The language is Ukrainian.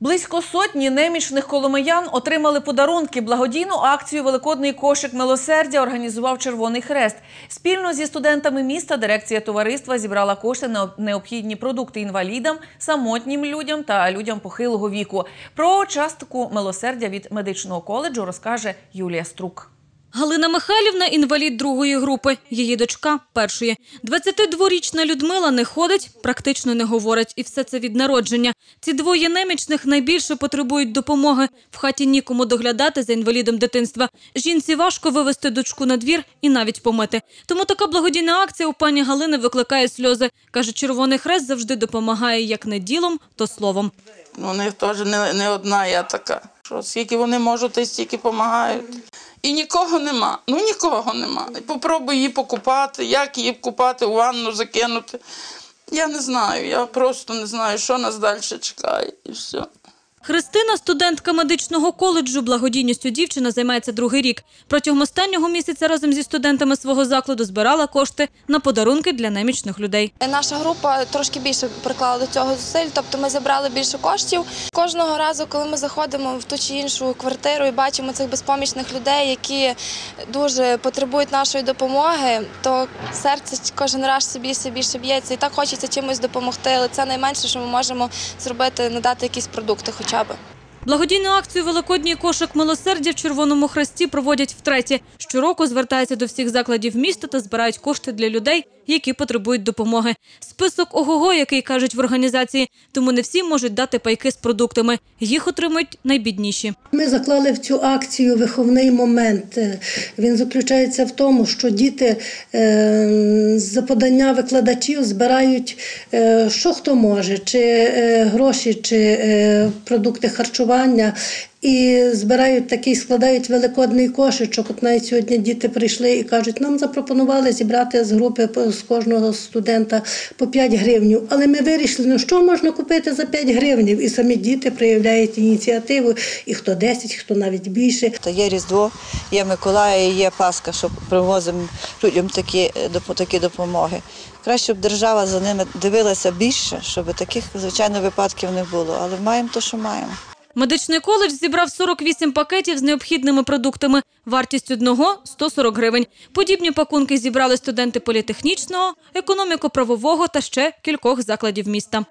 Близько сотні немічних коломиян отримали подарунки. Благодійну акцію Великодний кошик милосердя організував Червоний Хрест. Спільно зі студентами міста дирекція товариства зібрала кошти на необхідні продукти інвалідам, самотнім людям та людям похилого віку. Про частку милосердя від медичного коледжу розкаже Юлія Струк. Галина Михайлівна – інвалід другої групи, її дочка – першої. 22-річна Людмила не ходить, практично не говорить. І все це від народження. Ці двоє немічних найбільше потребують допомоги. В хаті нікому доглядати за інвалідом дитинства. Жінці важко вивести дочку на двір і навіть помити. Тому така благодійна акція у пані Галини викликає сльози. Каже, Червоний Хрест завжди допомагає як не ділом, то словом. Ну, У них теж не, одна я така. Що скільки вони можуть, стільки допомагають. І нікого нема. Ну нікого нема. Попробуй її покупати, як її купати, у ванну закинути. Я не знаю, я просто не знаю, що нас далі чекає. І все. Христина – студентка медичного коледжу. Благодійністю дівчина займається другий рік. Протягом останнього місяця разом зі студентами свого закладу збирала кошти на подарунки для немічних людей. Наша група трошки більше приклала до цього зусиль, тобто ми зібрали більше коштів. Кожного разу, коли ми заходимо в ту чи іншу квартиру і бачимо цих безпомічних людей, які дуже потребують нашої допомоги, то серце кожен раз собі все більше б'ється. І так хочеться чимось допомогти, але це найменше, що ми можемо зробити, надати якісь продукти хоча б. Благодійну акцію «Великодній кошик милосердя» в Червоному Хресті проводять втретє. Щороку звертаються до всіх закладів міста та збирають кошти для людей, які потребують допомоги. Список ого-го, який кажуть в організації, тому не всі можуть дати пайки з продуктами. Їх отримують найбідніші. Ми заклали в цю акцію виховний момент. Е, Він заключається в тому, що діти е, за подання викладачів збирають, е, що хто може, чи гроші, чи продукти харчування. І збирають такий, складають великодний кошечок. От навіть сьогодні діти прийшли і кажуть, нам запропонували зібрати з групи з кожного студента по 5 гривнів. Але ми вирішили, ну що можна купити за 5 гривнів? І самі діти проявляють ініціативу, і хто 10, хто навіть більше. Та є Різдво, є Миколая, є Пасха, що привозимо людям такі, е, такі допомоги. Краще б держава за ними дивилася більше, щоб таких, звичайно, випадків не було. Але маємо те, що маємо. Медичний коледж зібрав 48 пакетів з необхідними продуктами. Вартість одного – 140 гривень. Подібні пакунки зібрали студенти політехнічного, економіко-правового та ще кількох закладів міста.